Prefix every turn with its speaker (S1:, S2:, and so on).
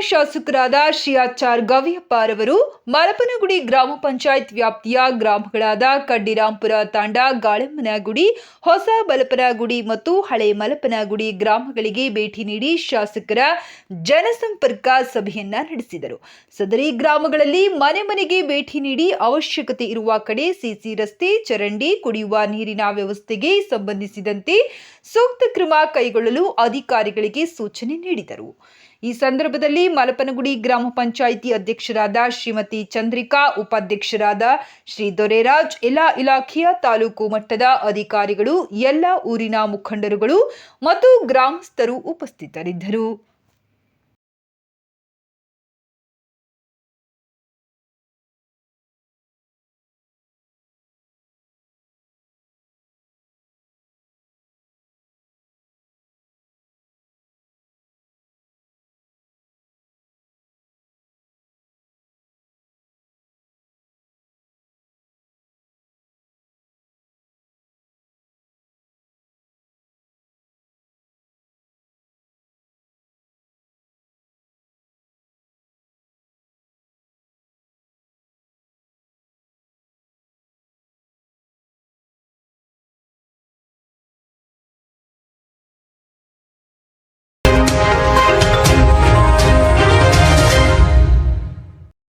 S1: ಶಾಸಕರಾದ ಶ್ರೀಯಾಚಾರ್ ಗವಿಯಪ್ಪರವರು ಮಲಪನಗುಡಿ ಗ್ರಾಮ ಪಂಚಾಯತ್ ವ್ಯಾಪ್ತಿಯ ಗ್ರಾಮಗಳಾದ ಕಡ್ಡಿರಾಂಪುರ ತಾಂಡ, ಗಾಳಮ್ಮನಗುಡಿ, ಹೊಸ ಬಲಪನಗುಡಿ ಮತ್ತು ಹಳೆ ಮಲಪನಗುಡಿ ಗ್ರಾಮಗಳಿಗೆ ಭೇಟಿ ನೀಡಿ ಶಾಸಕರ ಜನಸಂಪರ್ಕ ಸಭೆಯನ್ನ ನಡೆಸಿದರು. ಸದರಿ ಗ್ರಾಮಗಳಲ್ಲಿ ಮನೆ ಮನೆಗೆ ಭೇಟಿ ನೀಡಿ ಅವಶ್ಯಕತೆ ಇರುವ ಕಡೆ ಸಿಸಿ ರಸ್ತೆ, ಚರಂಡಿ, ಕುಡಿಯುವ ನೀರಿನ ವ್ಯವಸ್ಥೆಗೆ ಸಂಬಂಧಿಸಿದಂತೆ ಸೂಕ್ತ ಕ್ರಮ ಕೈಗೊಳ್ಳಲು ಅಧಿಕಾರಿಗಳಿಗೆ ಸೂಚನೆ ನೀಡಿದರು. ಈ ಸಂದರ್ಭದಲ್ಲಿ ಮಲಪನಗುಡಿ ಗ್ರಾಮ ಪಂಚಾಯಿತಿ ಅಧ್ಯಕ್ಷರಾದ ಶ್ರೀಮತಿ ಚಂದ್ರಿಕಾ, ಉಪಾಧ್ಯಕ್ಷರಾದ ಶ್ರೀ ದೊರೆರಾಜ್, ಎಲ್ಲ ಇಲಾಖೆಯ ತಾಲೂಕು ಮಟ್ಟದ ಅಧಿಕಾರಿಗಳು, ಎಲ್ಲ ಊರಿನ ಮುಖಂಡರುಗಳು ಮತ್ತು ಗ್ರಾಮಸ್ಥರು ಉಪಸ್ಥಿತರಿದ್ದರು.